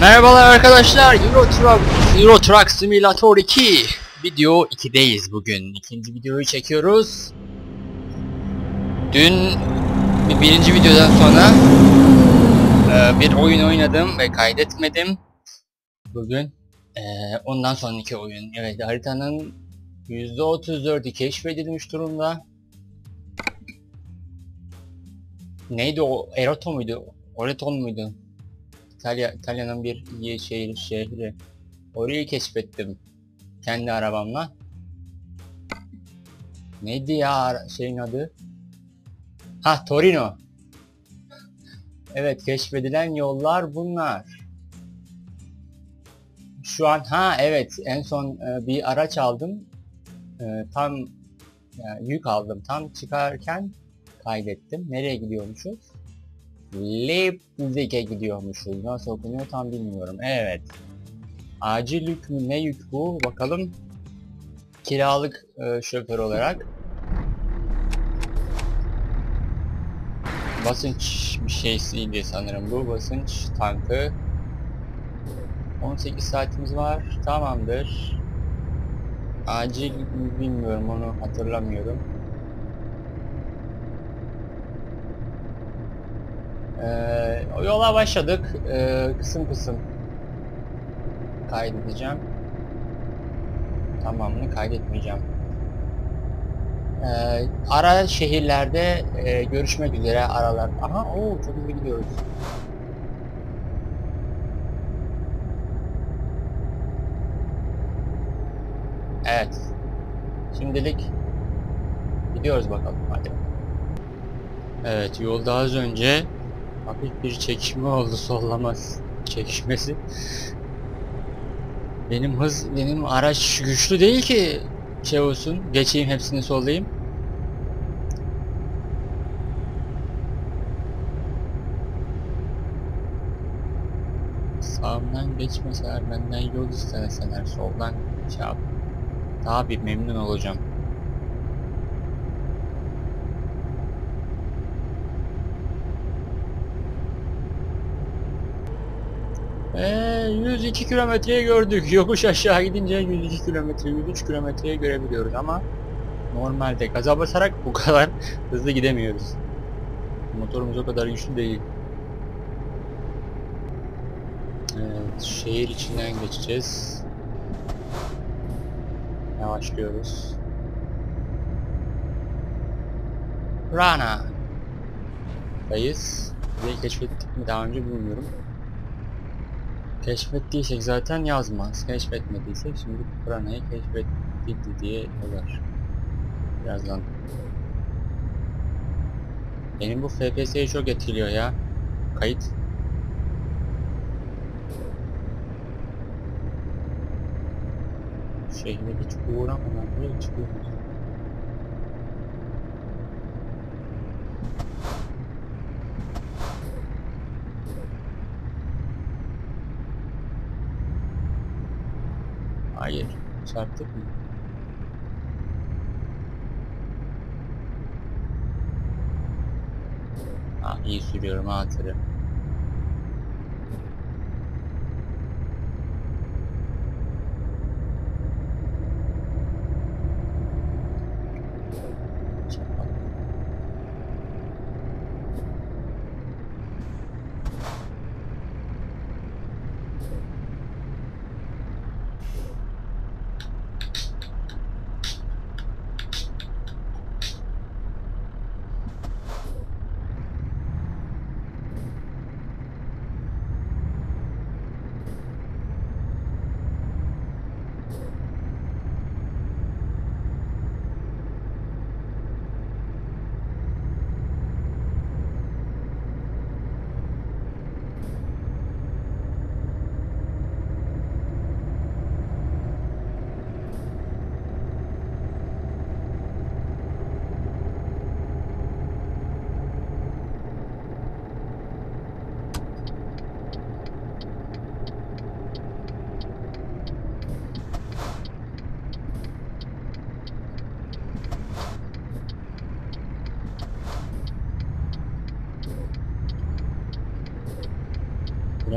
Merhabalar arkadaşlar. Euro Truck, Euro Truck Simulator 2 video 2'deyiz bugün. İkinci videoyu çekiyoruz. Dün bir birinci videodan sonra e, bir oyun oynadım ve kaydetmedim. Bugün e, ondan sonraki oyun. Evet haritanın %34'ü keşfedilmiş durumda. Neydi o? Eroto muydu? Oreton muydu? İtalya, İtalya'nın bir iyi şehri. Orayı keşfettim. Kendi arabamla. Neydi ya şeyin adı? Ha Torino. Evet keşfedilen yollar bunlar. Şu an ha evet en son e, bir araç aldım. E, tam yani yük aldım. Tam çıkarken kaydettim. Nereye gidiyormuşuz? Leipzig'e gidiyormuşuz. Nasıl okunuyor tam bilmiyorum. Evet. Acil yük mü ne yük bu? Bakalım. Kiralık e, şoför olarak. Basınç bir şeysiydi sanırım bu. Basınç tankı. 18 saatimiz var. Tamamdır. Acil mi bilmiyorum onu hatırlamıyorum. Ee, yola başladık. Ee, kısım kısım kaydedeceğim. Tamamını kaydetmeyeceğim. Ee, ara şehirlerde e, görüşmek üzere aralar. Aha o çok hızlı gidiyoruz. Evet. Şimdilik gidiyoruz bakalım hadi. Evet yolda az önce hafif bir çekişme oldu sollamaz çekişmesi. Benim hız benim araç güçlü değil ki şey olsun geçeyim hepsini sollayayım. Sağımdan geçmeseler benden yol isteseler soldan şey yap. Daha bir memnun olacağım. 102 kilometreyi gördük. Yokuş aşağı gidince 102 kilometre, 103 kilometreyi görebiliyoruz ama normalde gaza basarak bu kadar hızlı gidemiyoruz. Motorumuz o kadar güçlü değil. Evet, şehir içinden geçeceğiz. Yavaşlıyoruz. Rana. Dayız. Burayı keşfettik mi daha önce bilmiyorum. Keşfettiysek zaten yazmaz. Keşfetmediysek şimdi Rana'yı keşfetti diye yazar. Birazdan. Benim bu FPS'yi çok etkiliyor ya. Kayıt. Şehre hiç uğramadan buraya çıkıyoruz. Çarptık mı? Ah iyi sürüyorum ha tırı.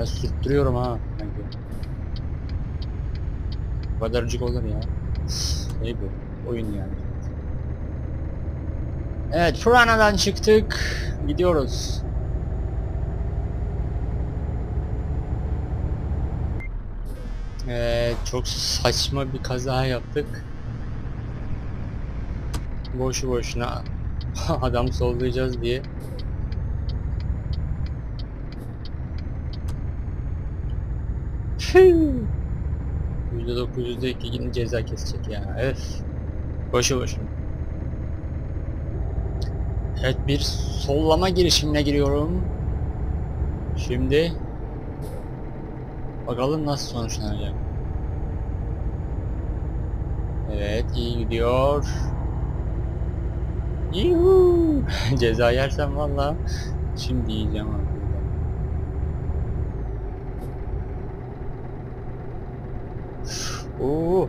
Biraz sürttürüyorum ha. Sanki. Bu kadarcık olur ya. Ne bu? Oyun yani. Evet, Furana'dan çıktık. Gidiyoruz. Evet, çok saçma bir kaza yaptık. Boşu boşuna adam sollayacağız diye. %9 %2 yine ceza kesecek ya. Öf. Boşu boşuna. Evet bir sollama girişimine giriyorum. Şimdi bakalım nasıl sonuçlanacak. Evet iyi gidiyor. Yuhuu. Ceza yersem valla şimdi yiyeceğim abi. Oo.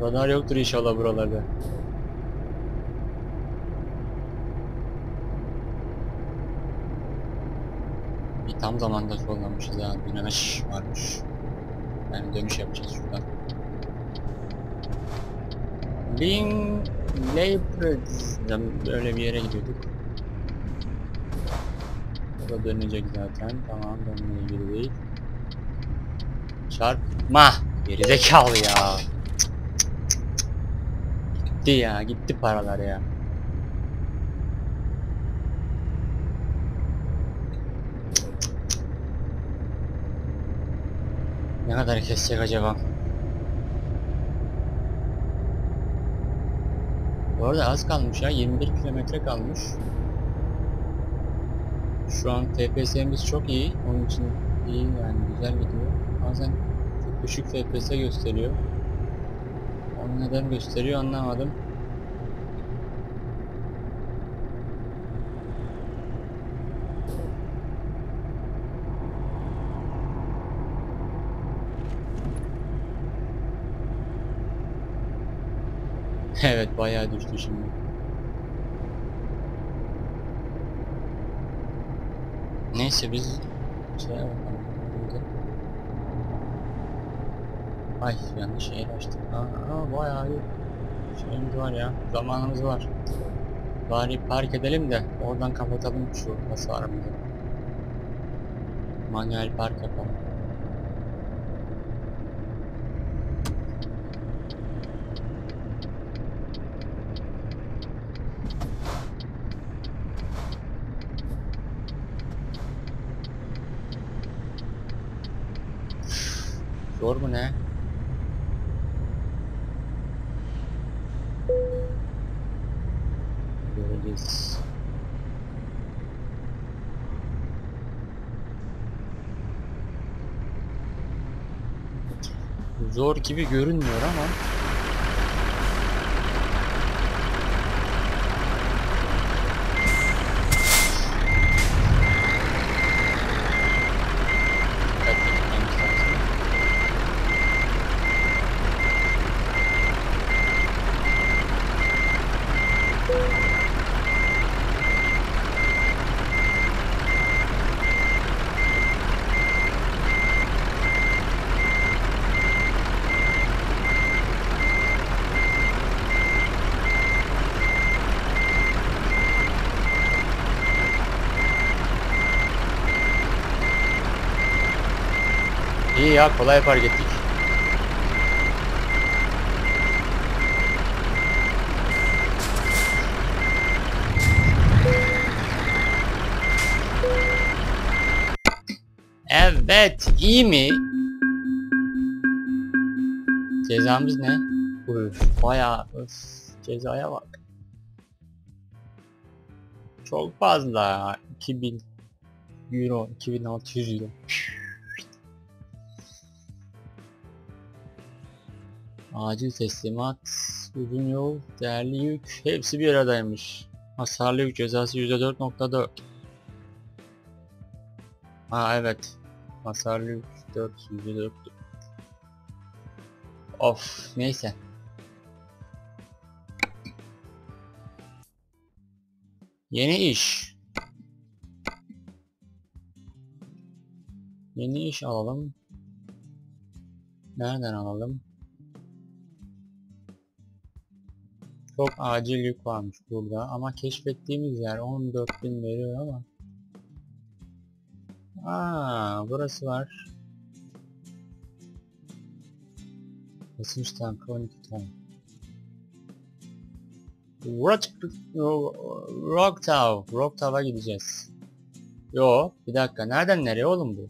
Radar yoktur inşallah buralarda. Bir tam zamanda sollamışız ya. Dönüş varmış. Yani dönüş yapacağız şuradan. Bin Leipzig'den öyle bir yere gidiyorduk. O da dönecek zaten. Tamam dönmeye ilgili Çarpma! Gerizekalı ya. Gitti ya, gitti paralar ya. Ne kadar kesecek acaba? Bu arada az kalmış ya, 21 kilometre kalmış. Şu an TPS'miz çok iyi, onun için iyi yani güzel gidiyor. Bazen düşük FPS gösteriyor. Onu neden gösteriyor anlamadım. evet bayağı düştü şimdi. Neyse biz şeye bakalım. Burada. Ay yanlış yer açtık. Aa, bayağı iyi. Şeyimiz var ya. Zamanımız var. Bari park edelim de oradan kapatalım şu hasarımızı. Manuel park yapalım. Zor mu ne? Zor gibi görünmüyor ama İyi ya kolay fark ettik. Evet, iyi mi? Cezamız ne? Üf, bayağı öf, cezaya bak. Çok fazla ya. 2000 euro, 2600 euro. Acil teslimat, uzun yol, değerli yük hepsi bir aradaymış. Hasarlı yük cezası %4.4. Ha evet. Hasarlı yük 4 %4. Of neyse. Yeni iş. Yeni iş alalım. Nereden alalım? Çok acil yük varmış burada ama keşfettiğimiz yer 14.000 veriyor ama Aa, burası var. Basınç tankı 12 ton. Rock, Rocktow. Rocktow'a gideceğiz. Yo, bir dakika. Nereden nereye oğlum bu?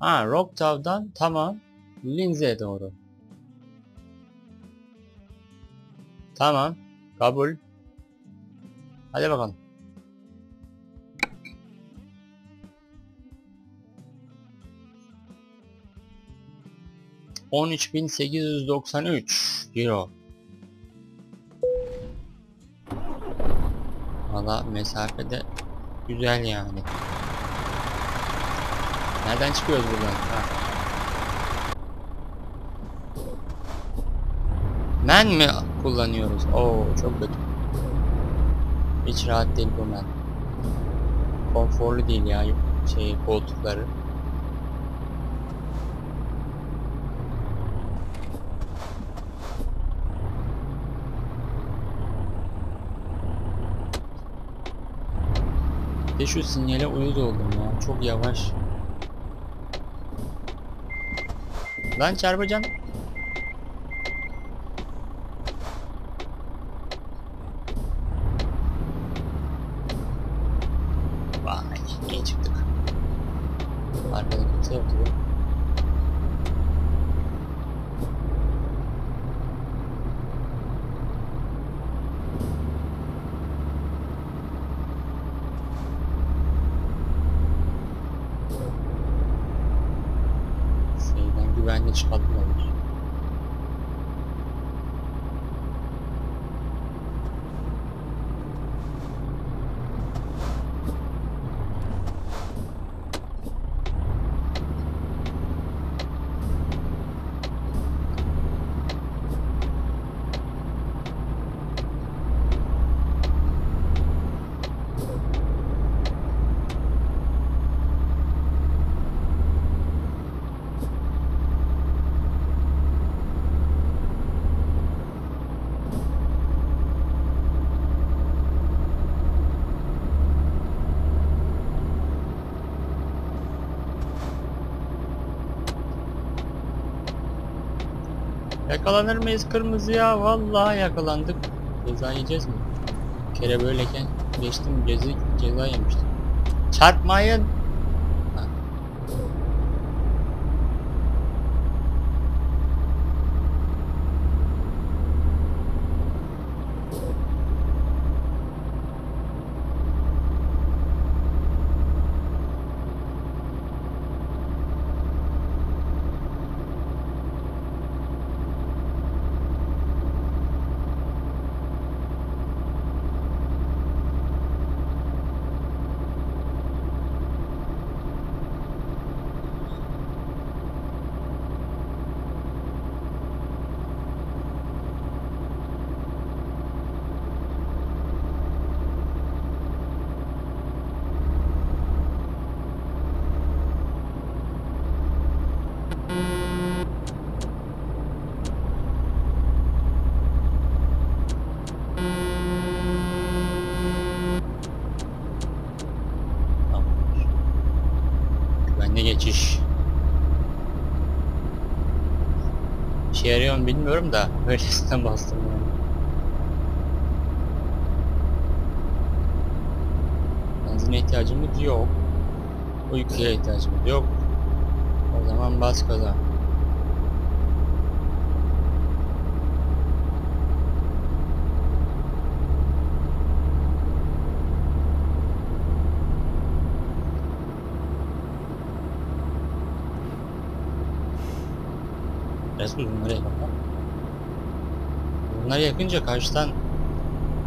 Ha, Rocktow'dan tamam. Lindsay'e doğru. Tamam. Kabul. Hadi bakalım. On üç bin sekiz yüz doksan üç euro. Valla mesafede güzel yani. Nereden çıkıyoruz buradan? Ha. Men mi kullanıyoruz? Oo çok kötü. Hiç rahat değil bu men. Konforlu değil ya şey koltukları. Bir şu sinyale uyuz oldum ya. Çok yavaş. Lan çarpacaksın. Şeyden güvenli çıkartmalar. Yakalanır mıyız kırmızıya? Vallahi yakalandık. Ceza yiyeceğiz mi? Bir kere böyleken geçtim ceza, ceza yemiştim. Çarpmayın. Ha. Tamamdır. Güvenli geçiş. Mu bilmiyorum da öylesine bastım yani. Benzine ihtiyacımız yok. Uykuya ihtiyacımız yok. O zaman bas gaza. Resul bunları yakma. Bunları yakınca karşıdan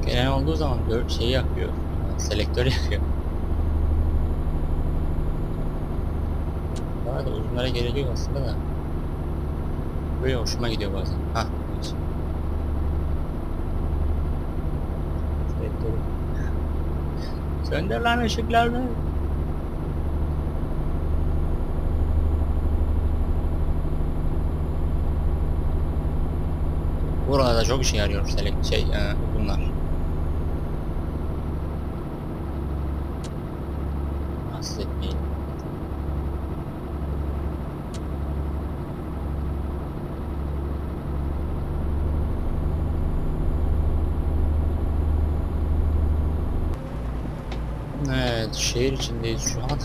gelen olduğu zaman gör şeyi yakıyor. Selektör yakıyor. Bu arada uzunlara gerek aslında da. Böyle hoşuma gidiyor bazen. Hah. Selektörü. Söndür lan ışıklarını. Burada çok işe yarıyor selek şey e, bunlar. Rahatsız. Evet, şehir içindeyiz şu an.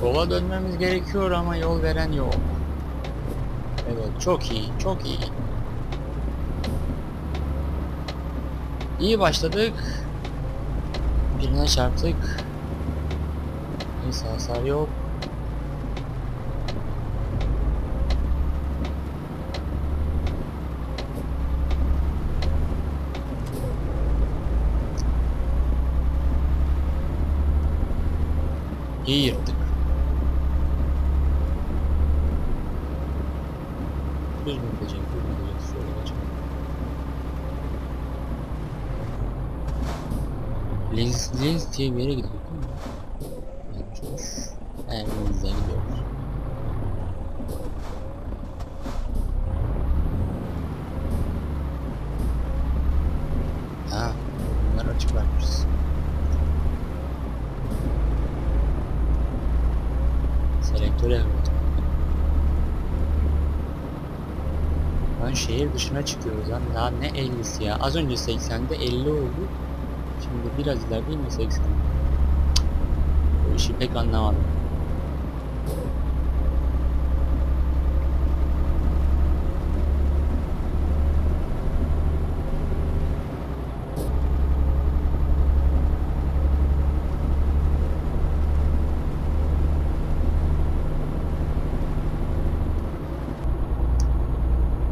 Sola dönmemiz gerekiyor ama yol veren yok. Evet, çok iyi, çok iyi. İyi başladık. Birine çarptık. Neyse hasar yok. İyi yırttık. Diye bir yere gidiyor değil mi? Evet, Evet, Lens'e gidiyoruz. Ha, bunları açık vermişiz. Selektöre evet. Lan şehir dışına çıkıyoruz lan. Daha ne 50'si ya. Az önce 80'de 50 oldu. Şimdi biraz ileride yine 80. Bu işi pek anlamadım.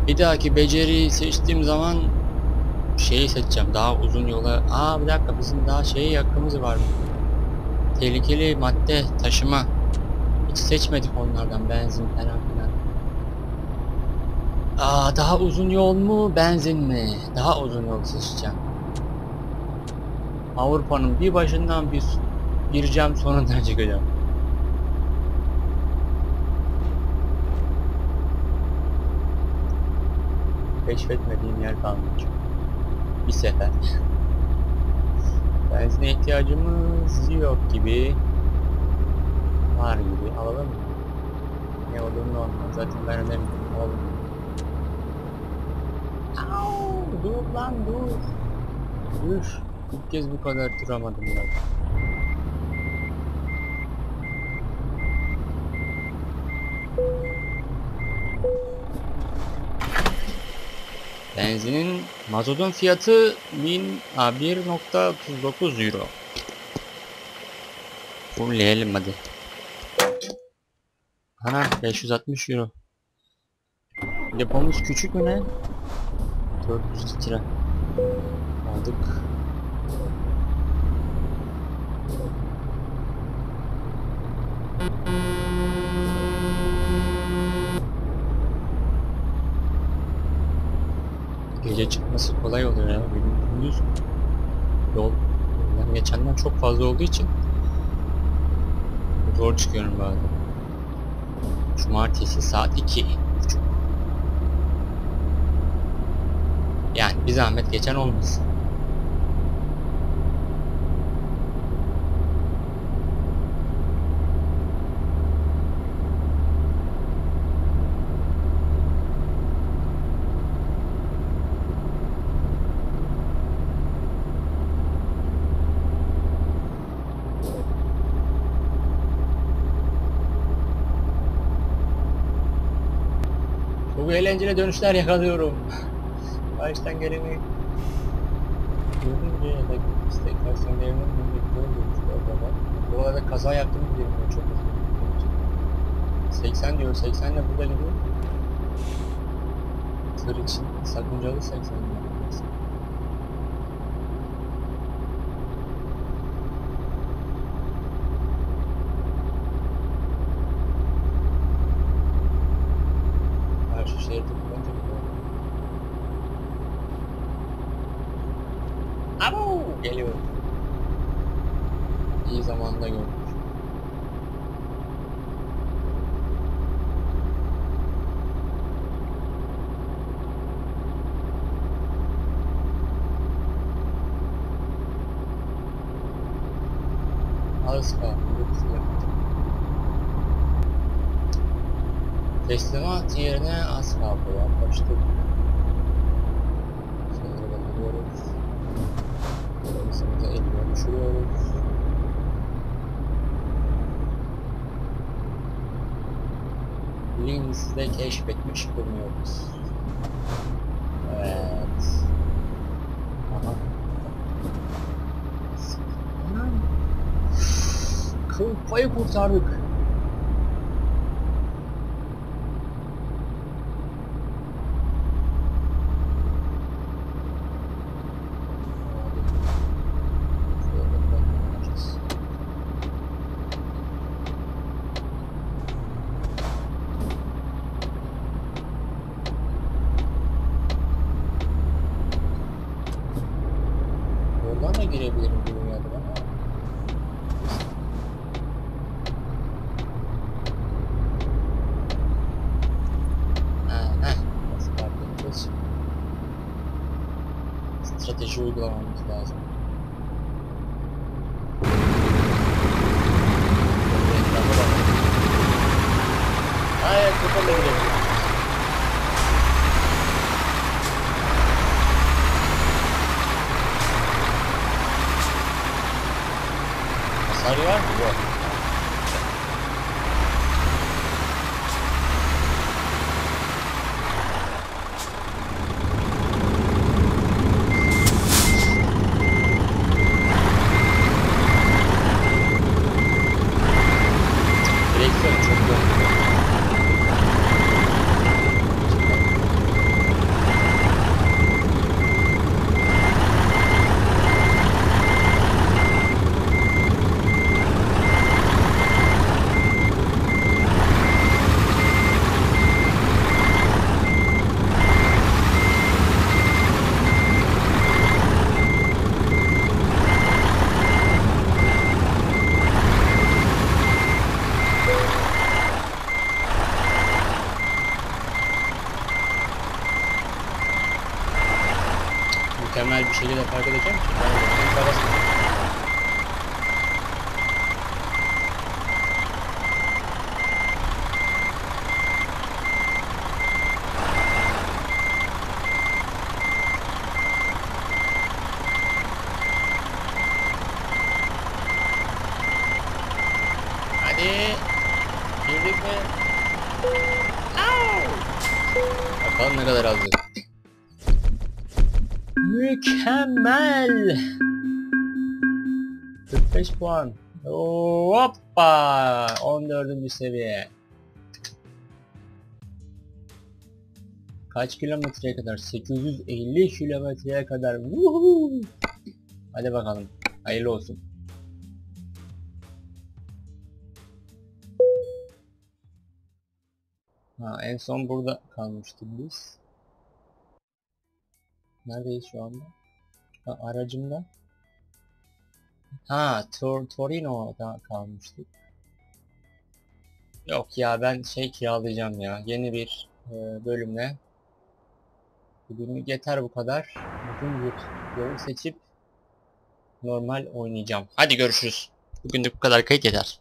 Bir dahaki beceriyi seçtiğim zaman şeyi seçeceğim. Daha uzun yola. Aa bir dakika bizim daha şeye hakkımız var. Tehlikeli madde taşıma. Hiç seçmedik onlardan benzin falan filan. Aa daha uzun yol mu benzin mi? Daha uzun yol seçeceğim. Avrupa'nın bir başından bir gireceğim sonundan çıkacağım. Keşfetmediğim yer kalmış. Bir sefer. Benzine ihtiyacımız yok gibi. Var gibi. Alalım mı? Ne olduğunu olmaz. Zaten ben önemli. Oğlum. Au, dur lan dur. Dur. İlk kez bu kadar duramadım ya. Benzinin mazotun fiyatı 1000 a, 1.39 euro. Fullleyelim hadi. Ana 560 euro. Depomuz küçük mü ne? 400 litre. Aldık. Gece çıkması kolay oluyor ya. Gündüz yol yani geçenden çok fazla olduğu için zor çıkıyorum bazen. Cumartesi saat 2 buçuk. Yani bir zahmet geçen olmasın. Çok eğlenceli dönüşler yakalıyorum. Karşıdan geleni görünce ya da karşıdan geleni görünce orada var. Bu arada kaza diyorum ben çok hızlı. 80 diyor, 80 ile burada gidiyor. Tır için sakıncalı 80 diyor. Karşı şehirde kullanacak. Abo! Geliyor. İyi zamanda gördük. Az kaldı. Teslimat yerine az kaldı. Yaklaştık. Şöyle gidiyoruz. Hızımızı 50'ye düşürüyoruz. Linz'de keşfetmiş bulunuyoruz. Evet. Aha. Kıl payı kurtardık. sigida farqida ekan 45 puan. Hoppa! 14. seviye. Kaç kilometreye kadar? 850 kilometreye kadar. Woohoo! Hadi bakalım. Hayırlı olsun. Ha, en son burada kalmıştık biz. Neredeyiz şu anda? Ha, aracımda. Ha, Tor Torino'da kalmıştık. Yok ya ben şey kiralayacağım ya. Yeni bir e, bölümle. Bugünlük yeter bu kadar. Bugün yolu seçip normal oynayacağım. Hadi görüşürüz. Bugünlük bu kadar kayıt yeter.